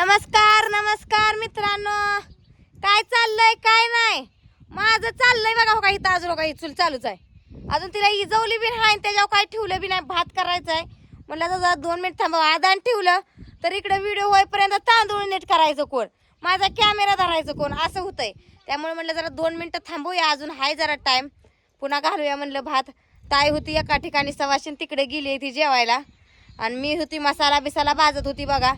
नमस्कार नमस्कार मित्रांनो. काय चाललंय काय नाही? माझं चाललंय बघा हो का इथं अजून काही चूल चालूच आहे. अजून तिला इजवली बी नाही आणि त्याच्यावर काय ठेवलं बी नाही भात करायचा आहे. म्हणलं जरा दोन मिनिट थांबा आदान ठेवलं तर इकडे व्हिडिओ होईपर्यंत तांदूळ नीट करायचं कोण? माझा कॅमेरा धरायचं कोण? असं होतंय. त्यामुळे म्हणलं जरा दोन मिनटं थांबूया अजून हाय जरा टाइम पुन्हा घालूया म्हणलं भात. ताई होती एका ठिकाणी सवाशीन तिकडे गेली ती जेवायला. आणि मी होती मसाला बिसाला भाजत होती बघा.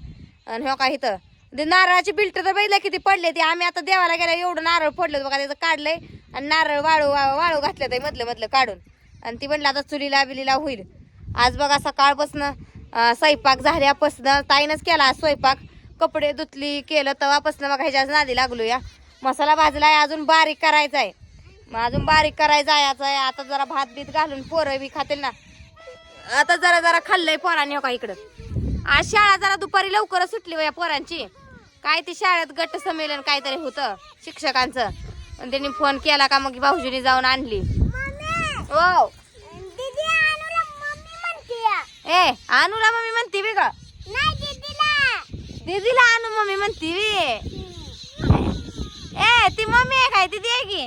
आणि हो का इथं? ते नारळाची बिल्ट तर बघितलं किती पडले ते. आम्ही आता देवाला गेल्या एवढं नारळ पडलं बघा त्याचं काढलंय. आणि नारळ वाळू वा- वाळू घातलं ते मधलं मधलं काढून. आणि ती म्हणलं आता चुलीला बिलीला होईल. आज बघा सकाळपासनं अं, स्वयंपाक झाल्यापासनं ताईनंच केला आज स्वयंपाक. कपडे धुतली केलं तेव्हापासनं बघा ह्याच्याच नादी लागलो या मसाला भाजला आहे अजून बारीक करायचा आहे. मग अजून बारीक करायचा जायचं आहे आता जरा भात बीत घालून पोरं बी खातील ना. आता जरा जरा खाल्लंय पोरांनी हो का इकडं. आज शाळा जरा दुपारी लवकर सुटली या पोरांची. काय ती शाळेत गट संमेलन काहीतरी होतं शिक्षकांचं. आणि त्यांनी फोन केला का मग भाऊजीने जाऊन आणली. हो. ए अनुला मम्मी म्हणती बी का दीदीला. अनु मम्मी म्हणती बी. ए ती मम्मी आहे काय? दीदी आहे की?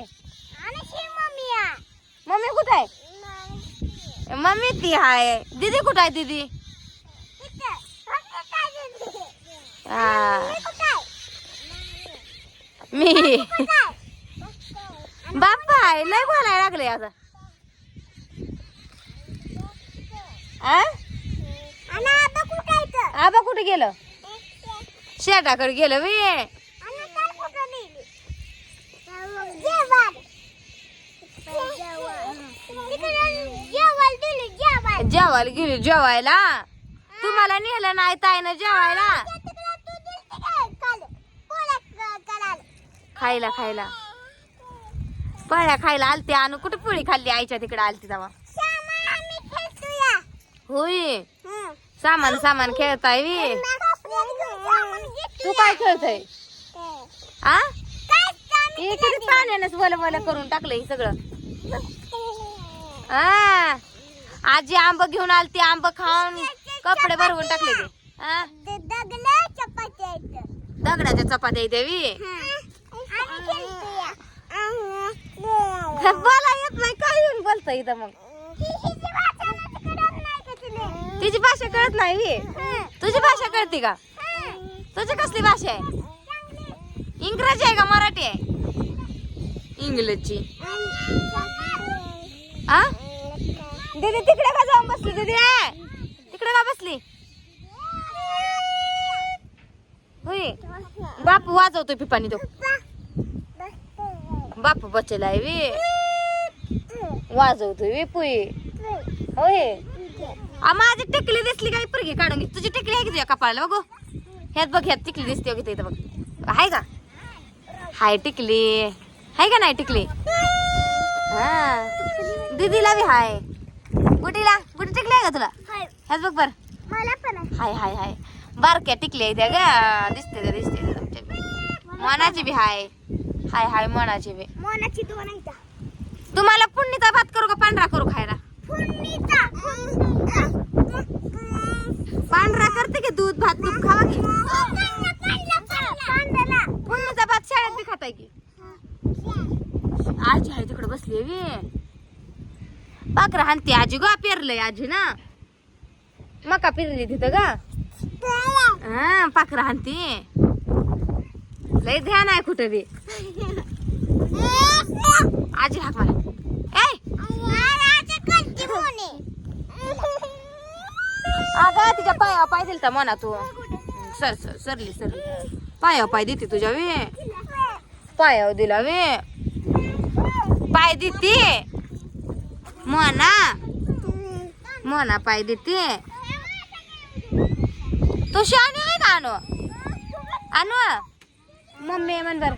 मम्मी कुठं आहे? मम्मी. ती आहे दीदी कुठं आहे दीदी हा. मी. बाप्पा आहे लय बोलायला लागले आता. आ? आबा कुठे गेलं? शेटाकडे गेलं वे. जेवायला गेली जेवायला. तुम्हाला नेलं नाही ताईनं जेवायला. खायला खायला. पळ्या खायला आलती आणू कुठे पोळी खाल्ली आईच्या तिकडे आलती तेव्हा? होय. सामान सामान खेळताय वी. तू काय खेळतय? आ? किती पाण्यानेच वल वल करून टाकलं हे सगळं आजी आंब घेऊन आलती आंब खाऊन कपडे भरवून टाकले ते? दगडाच्या चपात्या देवी बोला येत नाही काय येऊन बोलत इथं मग? तिची भाषा कळत नाही. तुझी भाषा कळते का? तुझी कसली भाषा आहे? इंग्रजी आहे का मराठी आहे? इंग्लिशची आ? दीदी तिकडे का जाऊन बसली दीदी? तिकडे का बसली? होय. बापू वाजवतोय पिपानी तो. बापू बचला आहे वे वाजवतोय वे पुई. होय. माझी टिकली दिसली काही पुरगी काढून घे. तुझी टिकली आहे की तुझ्या कपाळाला? बघू. ह्यात बघ ह्यात टिकली दिसते बघ इथं बघ. आहे का? हाय टिकली. हाय का नाही टिकली? हा. दीदीला बी हाय. गुटीला गुटी टिकली आहे का तुला? ह्यात बघ बर. हाय हाय हाय. बारक्या टिकल्या त्या ग. दिसते दिसते. मनाची बी हाय. हाय हाय मनाची बी. मोनाची दोन आहे तुम्हाला पुण्णीचा भात करू का पांढरा करू खायला? पांढरा करते की दूध भात तूप खावा की? पुण्णीचा भात शाळेत बी खाताय की? आजी आहे तिकडे बसली वे पाकरा हानती आजी ग पेरलंय आजी ना. मका पेरली तिथं ग. हा पाखरा हानती लय ध्यान आहे कुठं बी. आजी हाक मला ए! अगं तिच्या पाया पाय दिल तर म्हणा तू सर सर सरली सरली. पाया पाय देते तुझ्या वे. पायावर दिला वे. पाय देते. म्हणा म्हणा पाय देते. तू शानी आहे का आणू आणू मम्मी म्हण बर.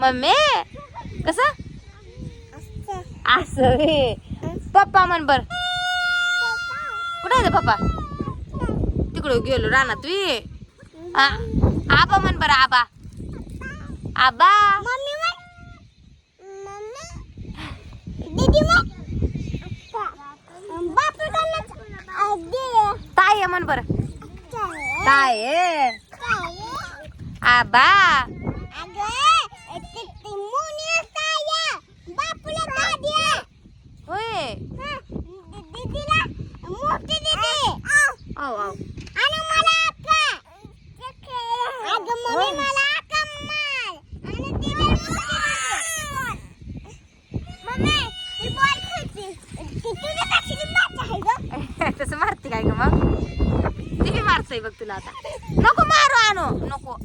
मम्मी. कस? असं वे पप्पा म्हण बर. कुठे आहे पप्पा? तिकडे गेलो रानात वे. आ- आबा म्हण बर आबा. आबा. ताई आहे म्हण बर. ताई बाबा होय. तसं मारते काय ग मग? ती बी मारतय बघ तुला आता. नको मारू आणू. नको.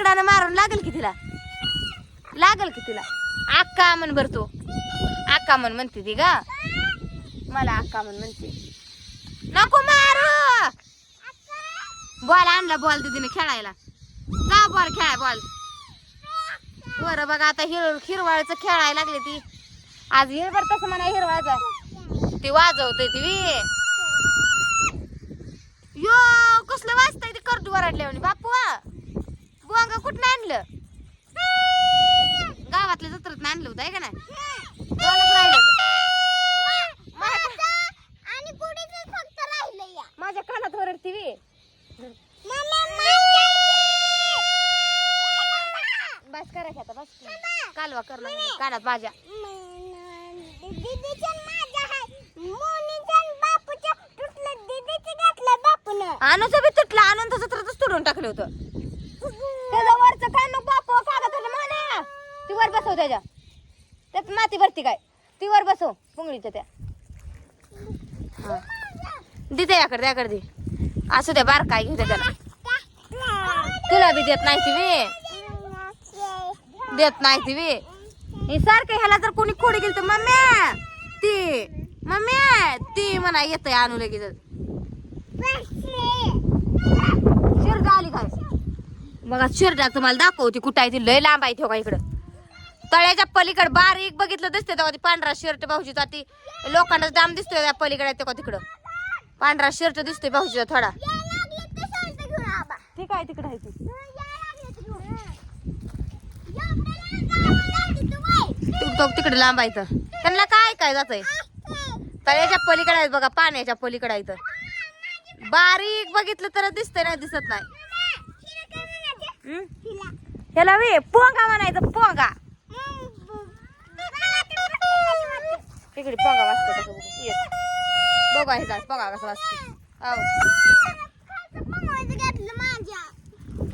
दगडानं मारून लागेल की तिला? लागेल की तिला? आक्का म्हण भरतो तू. आक्का म्हण म्हणते ती ग. मला आक्का म्हण म्हणते. नको मारू! बॉल आणला बॉल दिदीने खेळायला. जा बॉल खेळाय बॉल. बरं बघा आता हिर हिरवाळचं खेळायला लागले ती. आज हिरभर तसं म्हणा हिरवाळचा ती वाजवते ती यो कसलं वाजतंय ते करडू वराडल्या म्हणे बापू. बोंगा कुठं आणलं? गावातल्या जत्रेत आणलं होतं आहे का नाही? दोनच राहिलं होतं. माझ्या कानात वरडती वी बस करा की आता बस. कालवा कर ना कानात माझ्या. आणूचं बी तुटलं आणून तसं तुडून टाकलं होतं त्याच्या वरचं काय मग बाप कागद म्हणा ती वर बसव त्याच्या. त्यात माती भरती काय? ती वर बसव पुंगळीच्या त्या. हा. दे त्याकडे त्याकडे दे. असू द्या बार काय घेऊ त्याला. तुला बी देत नाही ती बी देत नाही ती बी हे सारखं ह्याला जर कोणी खोडी गेली तर मम्मी ती मम्मी ती म्हणा येतंय आणू लगेच. शिरडा आली काय बघा शिरडा तुम्हाला दाखवते कुठं आहे ती. लय लांब आहे ठेवा इकडं. तळ्याच्या पलीकडे बारीक बघितलं दिसते तेव्हा ती पांढरा शर्ट भाऊजीचा ती लोकांना जाम दिसतोय त्या पलीकडे तेव्हा तिकडं. पांढरा शर्ट दिसतोय भाऊजीचा थोडा. ठीक आहे तिकडे आहे ती? तिकडे लांब आहे. त्यांना काय काय जातंय? तळ्याच्या पलीकडे आहेत बघा पाण्याच्या पलीकडे आहे इथं. बारीक बघितलं तर दिसतंय नाही दिसत नाही? ह्याला वे पोंगा म्हणायचं पोंगा. तिकडे पोंगा वाजतो कसं बघू. ये. बघू आहे जात पोंगा कसं वाजतो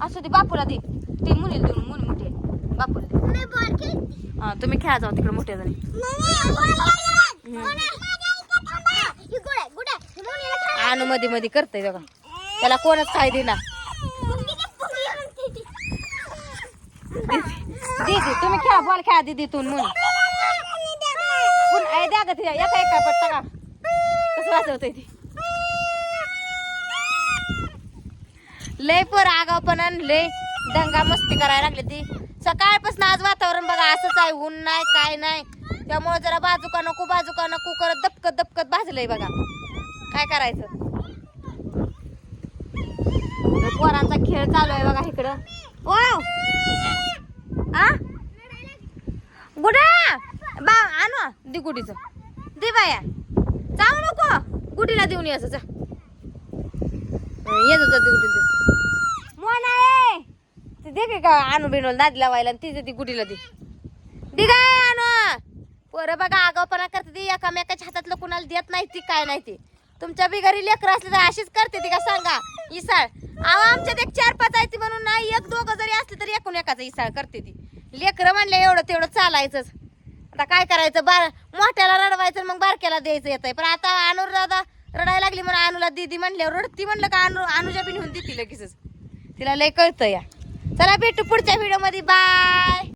असू दे बापूला दे. ते मुलीला देऊन मुली मोठी आहे. बापूला दे. हा तुम्ही खेळा जाऊ तिकडे मोठ्या जणी. आणू मध्ये मध्ये करतय बघा. त्याला कोणच काय देना दीदी तुम्ही खेळा बॉल खेळा दीदी तू म्हणून. आहे द्या ग तिला एका एका पट्टा का कसं वाजवतंय ती? लय पोर आगाव पण लय दंगा मस्ती करायला लागली ती. सकाळपासून आज वातावरण बघा असंच आहे ऊन नाही काय नाही. त्यामुळे जरा बाजूका नको बाजूका नको करत दपकत दपकत भाजलंय बघा. काय करायचं? पोरांचा खेळ चालू आहे बघा इकडं. ओ! आ? गुडा बा आणू दे गुडीचं दे बाया. जाऊ नको. गुडीला देऊन यायचं जा. येत जा गुडी दे मोना ए ते दे का आणू बिनोल नादी लावायला आणि तिथे ती गुडीला दे. दे काय आणू. पोरं बघा आगावपणा करते ती. एकामेकाच्या हातातलं कुणाला देत नाही ती काय नाही ती. तुमच्या बिघारी लेकरं असले तर अशीच करते ती का सांगा? इसाळ. अहो आमच्यात एक चार पाच आहे ती म्हणून नाही. एक दोघं जरी असले तरी एकूण एकाचा इसाळ करते ती. लेकरं म्हणले एवढं तेवढं चालायचंच. आता काय करायचं? बार मोठ्याला रडवायचं मग बारक्याला द्यायचं येतंय. पण आता अनुर दादा रडायला लागली म्हणून अनुला दीदी म्हणल्यावर रडती म्हणलं का? अनु अनुजा बी नेऊन देते लगेचच. तिला लय कळतं या. चला भेटू पुढच्या व्हिडिओमध्ये. बाय